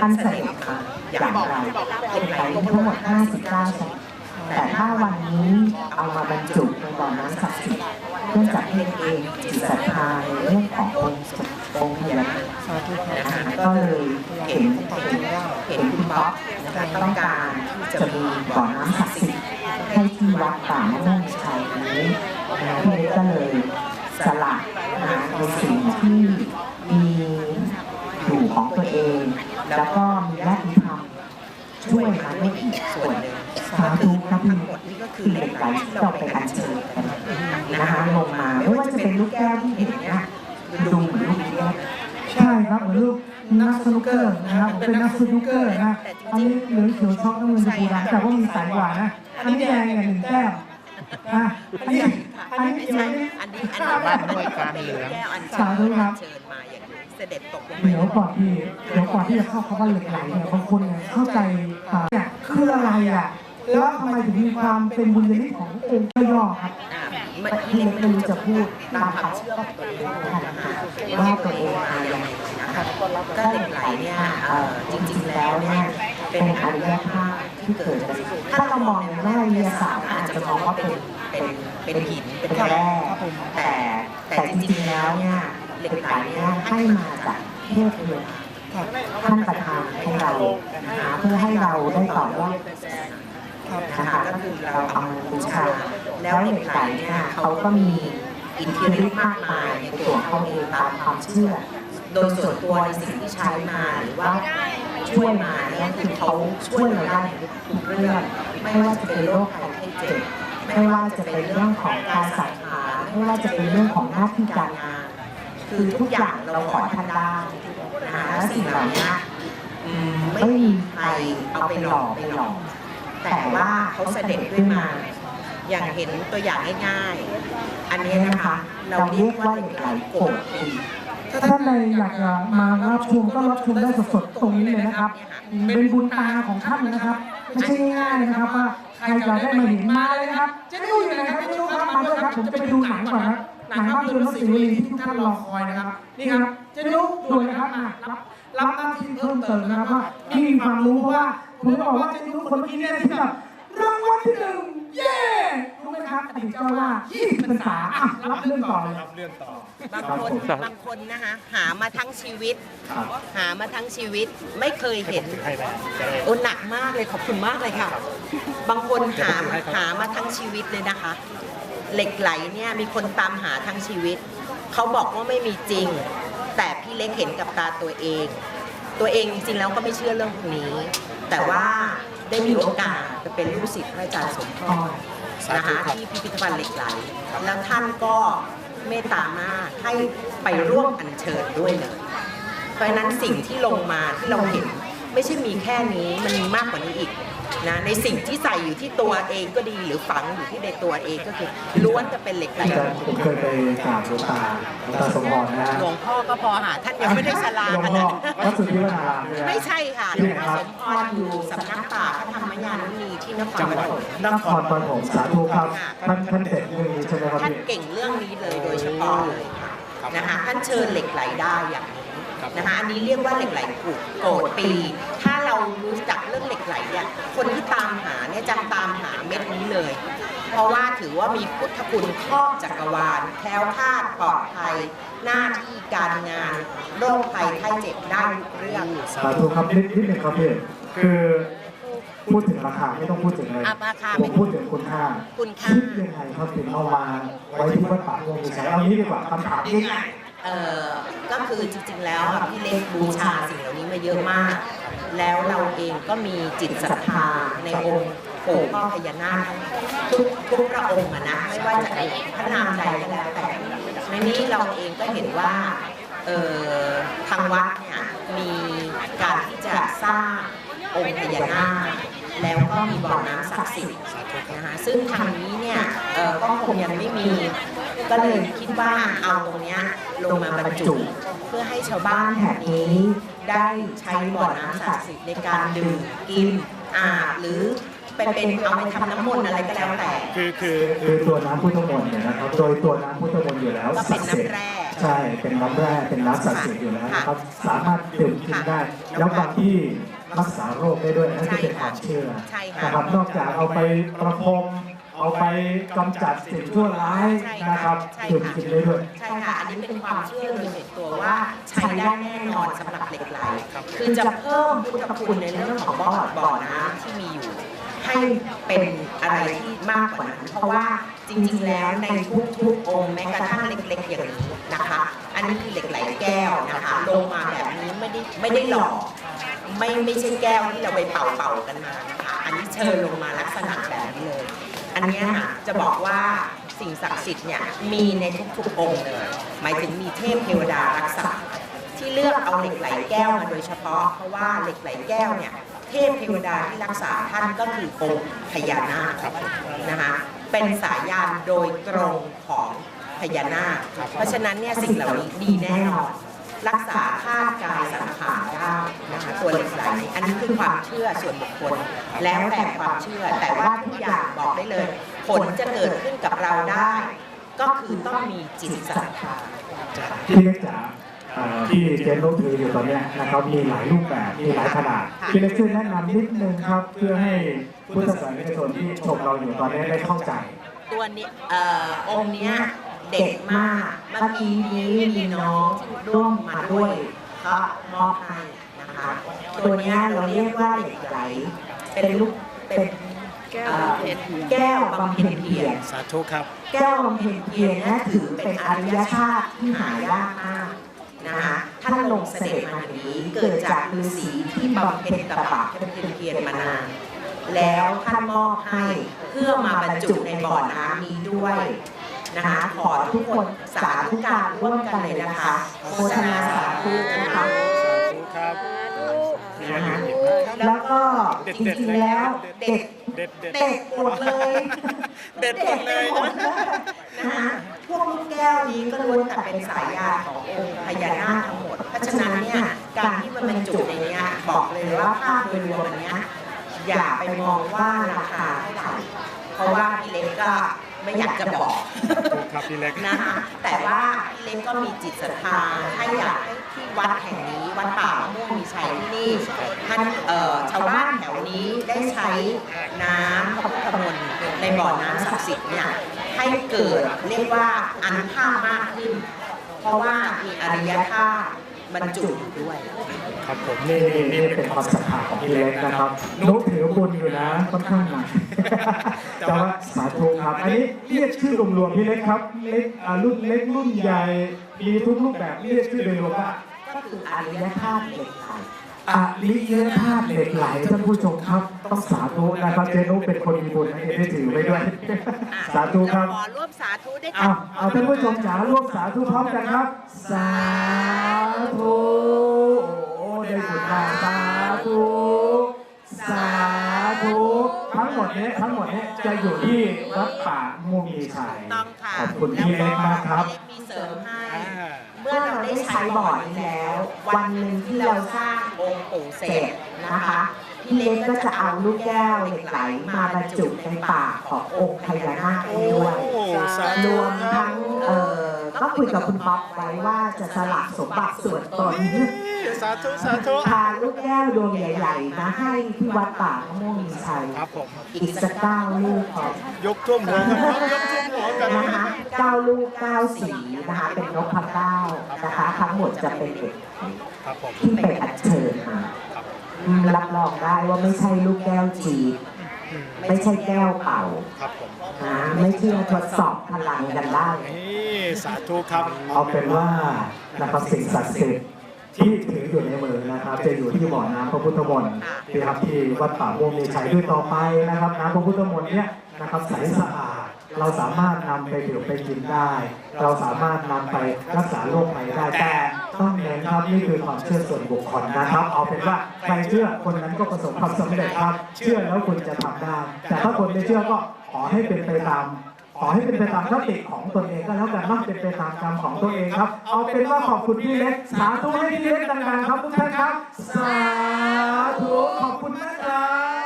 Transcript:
ท่านเสด็จมาอย่างไรเหล็กไหลมีทั้งหมด 59ชนิดแต่ถ้าวันนี้เอามาบรรจุในบ่อน้ำศักดิ์สิทธิ์เนื่องจากเพนเองจิตศรัทธาในเรื่องขององค์องค์พญานาคนะคะก็เลยเห็นเห็นเห็นคุณป๊อปต้องการจะมีบ่อน้ำศักดิ์สิทธิ์ให้ที่วัดป่ามะม่วงชัยนี้นะพี่เล็กก็เลยสละนะในสิ่งที่มีอยู่ของตัวเอง แล้วก็มีญาติธรรมช่วยมาไม่อีกส่วนหนึ่งสาธุครับทั้งหมดนี่ก็คือเหล็กไหลที่เราไปอัญเชิญกันนะคะลงมาไม่ว่าจะเป็นลูกแก้วที่เห็นเนี่ยดูเหมือนลูกแก้วใช่ครับเหมือนลูกนักสนุกเกอร์นะครับผมเป็นนักสนุกเกอร์นะอันนี้เหลืองเขียวช็อกน้ำเงินชมพูนะแต่ว่ามีสายกว่านะอันนี้แดงอย่างหนึ่งแก้วนะอันนี้อันนี้เขียวอันนี้อันนี้บ้านด้วยการเหลืองแก้วอันเชิญสาธุครับเชิญมาอย่างนี้ เสด็จตกลงมาเดี๋ยวก่อนที่เดี๋ยวก่อนที่จะเข้าคำว่าเหล็กไหลเนี่ยบางคนเนี่ยเข้าใจอ่าเนี่ยคืออะไรอะแล้วทำไมถึงมีความเป็นบุญญาณิขององค์ย่อครับอ่าเมื่อพี่กี้เล็กไม่รู้จะพูดตามความเชื่อของตัวเองนะคะว่าตัวเองมาอย่างไรนะคะก็เหล็กไหลเนี่ยเอ่อจริง ๆแล้วเนี่ยเป็นอารยธาตุที่เกิดจากถ้าเรามองในแง่วิทยาศาสตร์อาจจะมองว่าเป็นเป็นเป็นหินเป็นแร่แต่แต่จริงๆแล้วเนี่ย เหล็กไหลนี่ยให้มาจากเทพเทวดาท่านประทานให้เรานะคะเพื่อให้เราได้ต่อยอดนะคะก็คือเราเอาบูชาแล้วเหล็กไหลเนี่ยเขาก็มีอินทธิฤทธิ์มากมายในตัวเขาเองตามความเชื่อ โดยส่วนตัวในสิ่งที่ใช้มาหรือว่าช่วยมาเนี่ยคือเขาช่วยเราได้ทุกเรื่องไม่ว่าจะเป็นโรคภัยไข้เจ็บไม่ว่าจะเป็นเรื่องของการสังหาไม่ว่าจะเป็นเรื่องของหน้าที่การงาน คือทุกอย่างเราขอท่านได้นะคะและสิ่งเหล่านี้อืมไม่มีใครเอาไปหลอกไปหลอก แต่ว่าเขาเสด็จด้วยมา อย่างเห็นตัวอย่างง่ายๆ อันนี้เนี่ยนะนะคะคะ เราเรียกว่าเหล็กไหลโกรธปีถ้าท่านใดอยากจะมารับชมก็รับชมได้สดๆตรงนี้เลยนะครับ เป็นบุญตาของท่านนะครับไม่ใช่ง่ายๆนะครับว่าใครจะได้มาเห็นมาเลยนะครับเจะได้ดูอยู่ไหนครับเจะดูครับมาด้วยครับผมจะไปดูหนังก่อนนะ หนังภาพยนตร์รถสีวลีที่ทุกท่านรอคอยนะครับ นี่ครับเจะดูดูเลยนะครับอะรับรับหน้าที่เพิ่มเติมนะครับว่าที่มีความรู้เพราะว่าผมจะบอกว่าเจะดูคนเมื่อกี้เนี่ยที่แบบรางวัลที่หนึ่งเย้รู้ไหมครับอดีตเจ้าว่า20พรรษาอะรับเรื่องต่อเลยบางคนบางคนนะคะหามาทั้งชีวิตหามาทั้งชีวิตไม่เคยเห็นโอ้หนักมากเลยขอบคุณมากเลยค่ะ บางคนหาหามาทั้งชีวิตเลยนะคะ เหล็กไหลเนี่ยมีคนตามหาทั้งชีวิต เขาบอกว่าไม่มีจริง แต่พี่เล็กเห็นกับตาตัวเอง ตัวเองจริงๆแล้วก็ไม่เชื่อเรื่องพวกนี้ แต่ว่าได้มีโอกาสจะเป็นลูกศิษย์พระอาจารย์สมพรนะคะที่พิพิธภัณฑ์เหล็กไหล แล้วท่านก็เมตตามากให้ไปร่วมอัญเชิญด้วยเลยเพราะฉะนั้นสิ่งที่ลงมาที่เราเห็นไม่ใช่มีแค่นี้มันมีมากกว่านี้อีก นะในสิ่งที่ใส่อยู่ที่ตัวเองก็ดีหรือฝังอยู่ที่ในตัวเองก็คือล้วนจะเป็นเหล็กไหลผมเคยไปกราบหลวงตาหลวงตาสมพรนะฮะหลวงพ่อก็พอหาท่านยังไม่ได้ชราหลวงขพ่นาอดนั้น วัดสุทธิวนารามเนี่ย ไม่ใช่ค่ะหลวงพ่อสมพรอยู่สำนักป่าพระธรรมยานนีที่นครปฐม นครปฐมสาธุครับท่านท่านเด็ดเรื่องนี้ใช่ไหมครับท่านพี่ เก่งเรื่องนี้เลยโดยเฉพาะเลยค่ะนะคะท่านเชิญเหล็กไหลได้อย่างนี้ นะคะอันนี้เรียกว่าเหล็กไหลกุดโกดปี ถ้าเรารู้จักเรื่องเหล็กไหลเนี่ยคนที่ตามหาเนี่ยจะตามหาเม็ดนี้เลย เพราะว่าถือว่ามีพุทธคุณครอบจักรวาลแคล้วคลาดปลอดภัย หน้าที่การงานโรคภัยไข้เจ็บได้ทุกเรื่อง สาธุครับนิดนิดหนึ่งครับพี่คือพูดถึงราคาไม่ต้องพูดถึงเลยอะราคาผไม่มพูดถึงคุณค่าคุณค่าคิดยังไงครับถึงเอามาไว้ที่วัดป่าม่วงมีชัยเอางี้ดีกว่าคำถามง่าย เอ่อก็คือจริงๆแล้วอะพี่เล็กบูชาสิ่งเหล่านี้มาเยอะมาก แล้วเราเองก็มีจิตศรัทธาในองค์ปู่พ่อพญานาคทุกทุกพระองค์อะนะไม่ว่าจะพระนามใดก็แล้วแต่ในนี้เราเองก็เห็นว่าเอ่อทางวัดเนี่ยมีการที่จะสร้างองค์พญานาค แล้วก็มีบ่อน้ำศักดิ์สิทธิ์นะคะซึ่งทางนี้เนี่ยเอ่อก็คงยังไม่มี ก็เลยคิดว่าเอาตรงเนี้ยลงมาบรรจุ เพื่อให้ชาวบ้านแถบนี้ได้ใช้บ่อน้ำศักดิ์สิทธิ์ในการดื่มกินอาบหรือไปเป็นเอาไปทำน้ำมนต์อะไรก็แล้วแต่ๆคือคือคือตัวน้ำพุทธมนต์เนี่ยนะครับ โดยตัวน้ำพุทธมนต์อยู่แล้วก็เป็นศักดิ์สิทธิ์น้ำแร่ใใช่เป็นน้ำแร่เป็นน้ำศักดิ์สิทธิ์อยู่แล้วนะครับ สามารถดื่มกินได้ แล้วบางที่ รักษาโรคได้ด้วยนั่นก็เป็นความเชื่อใช่ค่ะนะครับนอกจากเอาไปประพรมเอาไปกำจัดสิ่งชั่วร้ายนะครับใช่ดื่มค่ะกินได้ด้วย ใช่ค่ะ อันนี้เป็นความเชื่อโดยส่วนตัวว่าใช้ได้แน่นอนสำหรับเหล็กไหลคือจะเพิ่มพุทธคุณในเรื่องของบ่อบ่อน้ำที่มีอยู่ ให้เป็นอะไรที่มากกว่านั้น เพราะว่าจริงๆแล้วในทุกๆองค์แม้กระทั่งเล็กๆอย่างนี้นะคะ อันนี้คือเหล็กไหลแก้วนะคะ ลงมาแบบนี้ไม่ได้ไม่ได้หล่อ ไม่ไม่ใช่แก้วที่เราไปเป่าเป่ากันมานะคะอันนี้เชิญลงมาลักษณะแบบนี้เลย อันเนี้ยค่ะจะบอกว่าสิ่งศักดิ์สิทธิ์เนี่ยมีในทุกๆองค์เลยหมายถึงมีเทพเทวดารักษา ที่เลือกเอาเหล็กไหลแก้วมาโดยเฉพาะ เพราะว่าเหล็กไหลแก้วเนี่ยเทพเทวดาที่รักษาท่านก็คือองค์พญานาคนะคะเป็นสายยานโดยตรงของพญานาค เพราะฉะนั้นเนี่ยสิ่งเหล่านี้ดีแน่นอน รักษาธาตุกายสังขารได้นะคะตัวเหล็กไหลอันนี้คือความเชื่อส่วนบุคคล แล้วแต่ความเชื่อแต่ว่าทุกอย่างบอกได้เลย ผลจะเกิดขึ้นกับเราได้ ก็คือต้องมีจิตศรัทธาพี่เล็กจ๋าเอ่อที่เจนลูกถืออยู่ตอนเนี้ยนะครับมีหลายรูปแบบมีหลายขนาดพี่เล็กช่วยแนะนำนิดนึงครับ เพื่อให้พุทธศาสนิกชนที่ชมเราอยู่ตอนนี้ได้เข้าใจ ตัวนี้เอ่อองค์เนี้ย เด็กมากเมื่อกี้นี้มีน้องร่วมมาด้วยก็มอบให้นะคะตัวเนี้ยเราเรียกว่าเหล็กไหล เป็นลูกเป็นเอ่อแก้วบำเพ็ญเพียรสาธุครับ แก้วบำเพ็ญเพียรเนะถือเป็นอริยชาติที่หายากมากนะคะท่านลงเสด็จมาอย่างนี้เกิดจากฤาษีที่บำเพ็ญตบะบำเพ็ญเพียรมานานแล้วท่านมอบให้เพื่อมาบรรจุในบ่อน้ำนี้ด้วย นะคะ ขอทุกคนสาธุการร่วมกันเลยนะคะโฆษณาสาธุนะคะสาธุครับนะคะแล้วก็จริงๆแล้วเด็กเด็ดเด็ดเด็กหมดเลยเด็ดหมดเลยหมดนะคะพวกลูกแก้วนี้ก็ล้วนแต่เป็นสายยาขององค์พญานาคทั้งหมด เพราะฉะนั้นเนี่ยการที่มันบรรจุในเนี้ยบอกเลยว่าภาพโดยรวมอันเนี้ยอย่าไปมองว่าราคาเท่าไหร่เพราะว่าพี่เล็กก็ไม่อยากจะบอกถูก ครับพี่เล็ก นะคะแต่ว่าพี่เล็กก็มีจิตศรัทธาให้อยากให้ที่วัดแห่งนี้วัดป่ามะม่วงมีชัยที่นี่ท่านเอ่อชาวบ้านแถวนี้ได้ใช้น้ำพระพุทธมนต์ในบ่อน้ำศักดิ์สิทธิ์เนี่ยให้เกิดเรียกว่าอันค่ามากขึ้น เพราะว่ามีอริยธาตุ บรรจุอยู่ด้วย ครับผมนี่นี่นี่เป็นความศรัทธาของพี่เล็กนะครับนุกถือบุญอยู่นะค่อนข้างหนักแต่ว่าสาธุครับ อันนี้เรียกชื่อรวมๆพี่เล็กครับเล็กอ่ารุ่นเล็กรุ่นใหญ่มีทุกรูปแบบเรียกชื่อโดยรวมว่าก็คืออริยธาตุเหล็กไหล อริยธาตุเหล็กไหลท่านผู้ชมครับ ต้องสาธุนะครับเจนุกเป็นคนมีบุญนะเอ็นได้ถือไว้ด้วย สาธุครับเาขอร่วมสาธุด้วยกัเอาเอาท่านผู้ชมจ๋าร่วมสาธุพร้อมกันครับ สาธุโอ้ได้บุญมากสาธุสาธุทั้ง หมดนี้ทั้งหมดนี้จะอยู่ที่วัดป่ามุมีชัยต้องค่ะขอบคุณพี่เล็กมากครับพี่เล็กมีเสริมให้อ่าเมื่อเราได้ใช้บ่อนี้แล้ว วันหนึ่งที่เราสร้างองค์ปู่เสร็จนะคะพี่เล็กก็จะเอาลูกแก้วเหล็กไหลมาบรรจุในปากขององค์พญานาคด้วยโอ้สารธุวมทั้งเออก็ คุยกับคุณป๊อกไว้ว่าจะสละสมบัติส่วนตนสาธุสาธุพาลูกแก้วดวงใหญ่ๆมาให้ที่วัดป่ามะม่วงมีชัยครับผมอีกสักเก้าลูกครับยกท่วมหัวกันครับยกท่วมหัวกันนะคะเก้าลูกเก้าสีนะคะเป็นนกพะเก้านะคะ ทั้งหมดจะเป็นเด็กครับผมที่ไปอัญเชิญมาอืมรับรองได้ว่าไม่ใช่ลูกแก้วจีบอืมไม่ใช่แก้วเป่า ครับผมนะไม่เชื่อทดสอบพลังกันได้ นี่สาธุครับ เอาเป็นว่านะครับสิ่งศักดิ์สิทธิ์ที่ถืออยู่ในมือนะครับ จะอยู่ที่บ่อน้ำพระพุทธมนต์นะครับที่วัดป่าม่วงมีชัยด้วยต่อไปนะครับน้ำพระพุทธมนต์เนี่ยนะครับใสสะอาดเราสามารถนำไปดื่มไปกินได้ เราสามารถนำไปรักษาโรคภัยได้แต่ ต้องเน้นครับนี่คือความเชื่อส่วนบุคคลนะครับ เอาเป็นว่าใครเชื่อคนนั้นก็ประสบความสำเร็จครับ เชื่อแล้วคุณจะทำได้ แต่ถ้าคนไม่เชื่อก็ขอให้เป็นไปตามขอให้เป็นไปตามคติของตนเองก็แล้วกันนาะเป็นไปตามกรรมของตัวเองครับ เอาเป็นว่าขอบคุณพี่เล็ก สาธุให้พี่เล็กดังๆครับทุกท่านครับ สาธุขอบคุณนะครับ